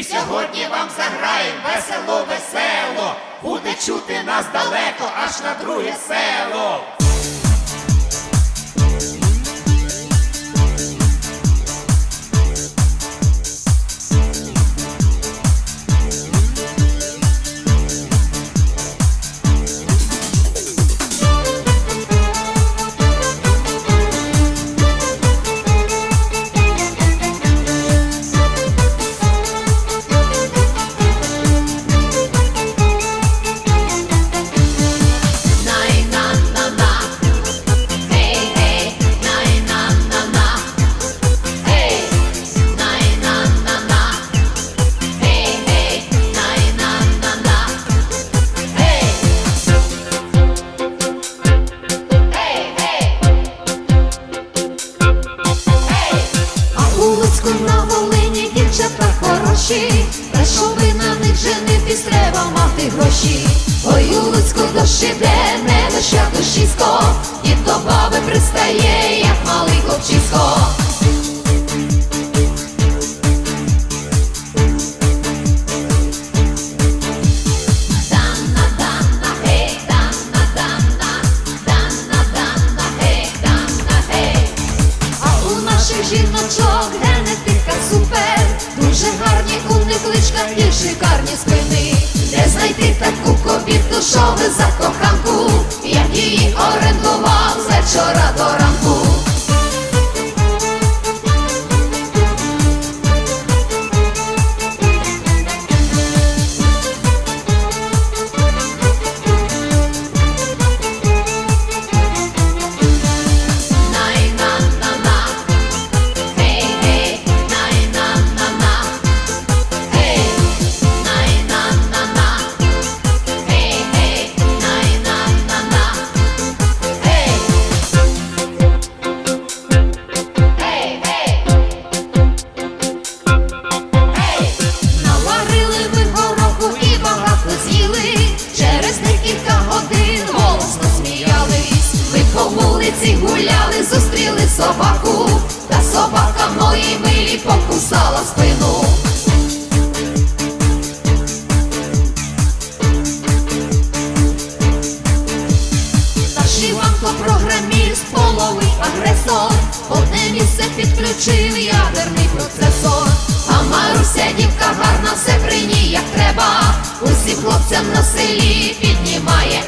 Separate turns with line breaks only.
Ми сьогодні вам заграєм весело, весело. Буде чути нас далеко, аж на друге село.
У на Волині дівчата хороші, та щоби на них женитись, треба мати гроші. Ой, у Луцьку дощ іде, не доща ско, і до баби пристає, як малий хлопчисько. Кобіту, що ви за коханку, як її орендував з вечора до вулиці гуляли, зустріли собаку, та собака моїй милі покусала спину. Наш Іванко програміст, половий агресор, одне місце підключив ядерний процесор. А Маруся дівка гарна, все при ній як треба. Усім хлопцям на селі піднімає